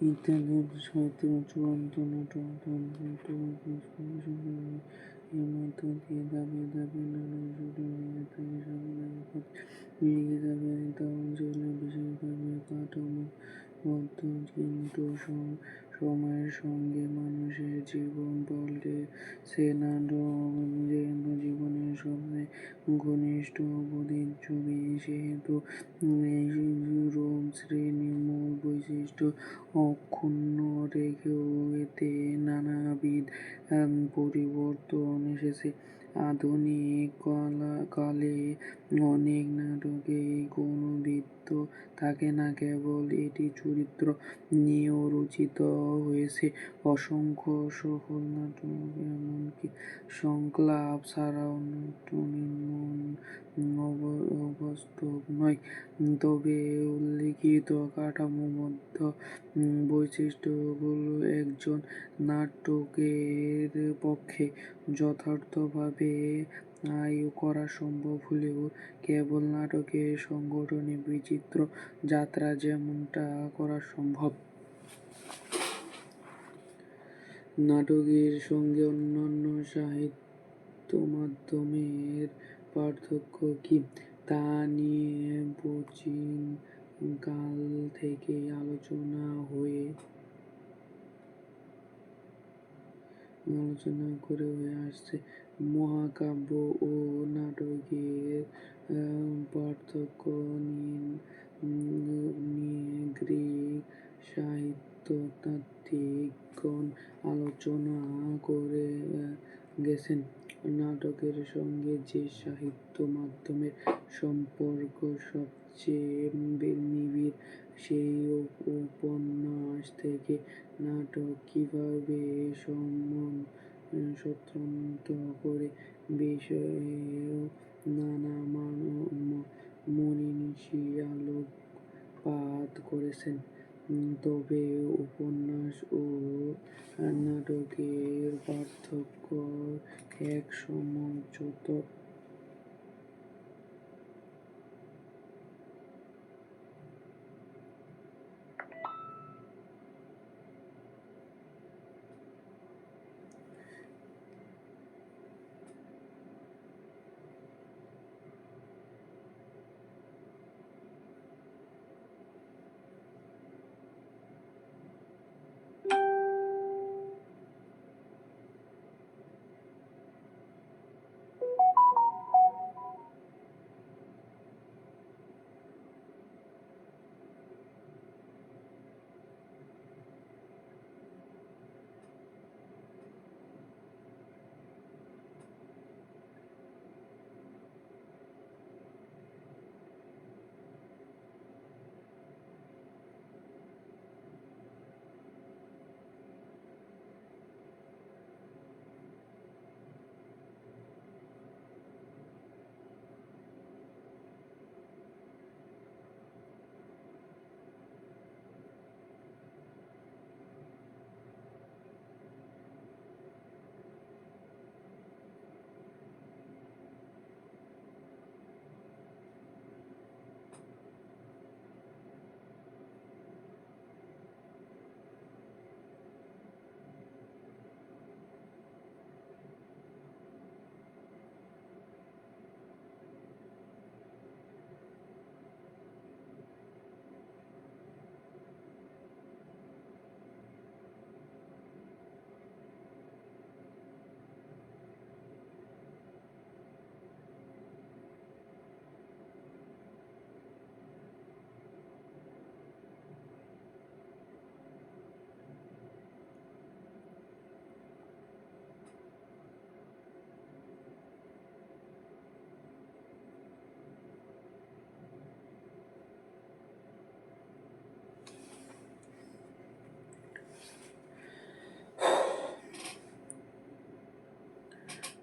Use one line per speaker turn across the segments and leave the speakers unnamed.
ইত্যাদি সাহিত্যের চূড়ান্ত এর মধ্য দিয়ে ধাপে ধাপে নানা শুরু হয়ে থাকে সাম্প্রদায়িক লিখে সময়ের সঙ্গে মানুষের জীবন নাটক যেহেতু জীবনের সবচেয়ে ঘনিষ্ঠ প্রতিচ্ছবি সেহেতু এই শ্রেণির মূল বৈশিষ্ট্য অক্ষুণ্ণ রেখেও এতে নানাবিধ পরিবর্তন এসেছে। আধুনিক কালে অনেক নাটকেই কোন বৃত্ত থাকে না কেবল এটি চরিত্র নিয়েও রচিত হয়েছে। অসংখ্য সফল নাটক, এমনকি সংলাপ ছাড়াও অবাস্তব নয় তবে উল্লিখিত কাঠামোবদ্ধ বৈশিষ্ট্যগুলো একজন নাটকের পক্ষে যথার্থভাবে আয়ত্ত করা সম্ভব হলেও কেবল নাটকের সাংগঠনিক বিচিত্র যাত্রা যেমনটা করা সম্ভব। নাটকের সঙ্গে অন্যান্য সাহিত্য মাধ্যমের পার্থক্য কী, তা নিয়ে প্রাচীনকাল থেকেই আলোচনা হয়ে আলোচনা করে হয়ে আসছে। মহাকাব্য ও নাটকের পার্থক্য নিয়ে গ্রিক সাহিত্যতাত্ত্বিকগণ আলোচনা করে গেছেন। নাটকের সঙ্গে যে সাহিত্যমাধ্যমের সম্পর্ক সবচেয়ে নিবিড়, সেই উপন্যাস থেকে নাটক কীভাবে স্বতন্ত্র করে বিষয়েও নানা মনীষী আলোকপাত করেছেন। তবে উপন্যাস ও নাটকের পার্থক্য এক সময় নাটকের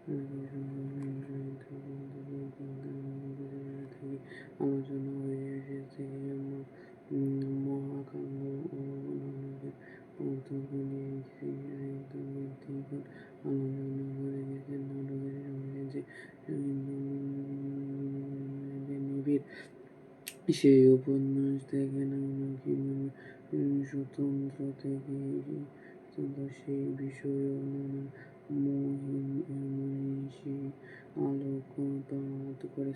আলোচনা হয়ে এসেছে। ও আলোচনা করে গেছেন। নাটকের সঙ্গে যে নিবিড় সেই উপন্যাস থেকে স্বতন্ত্র থেকে সেই মনীষী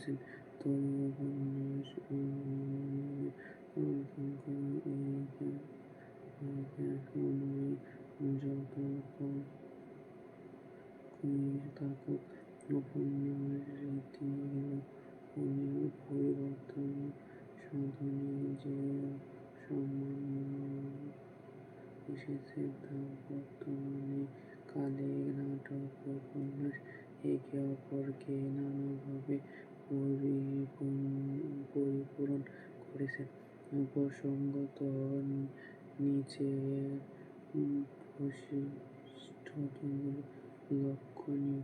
করেছেন। পরিবর্তন যে এসেছে তা বর্তমান কালে নাটক উপন্যাস একে অপরকে নানাভাবে পরিপূরক করেছে। প্রসঙ্গত, নিচের বৈশিষ্ট্যগুলো লক্ষণীয়।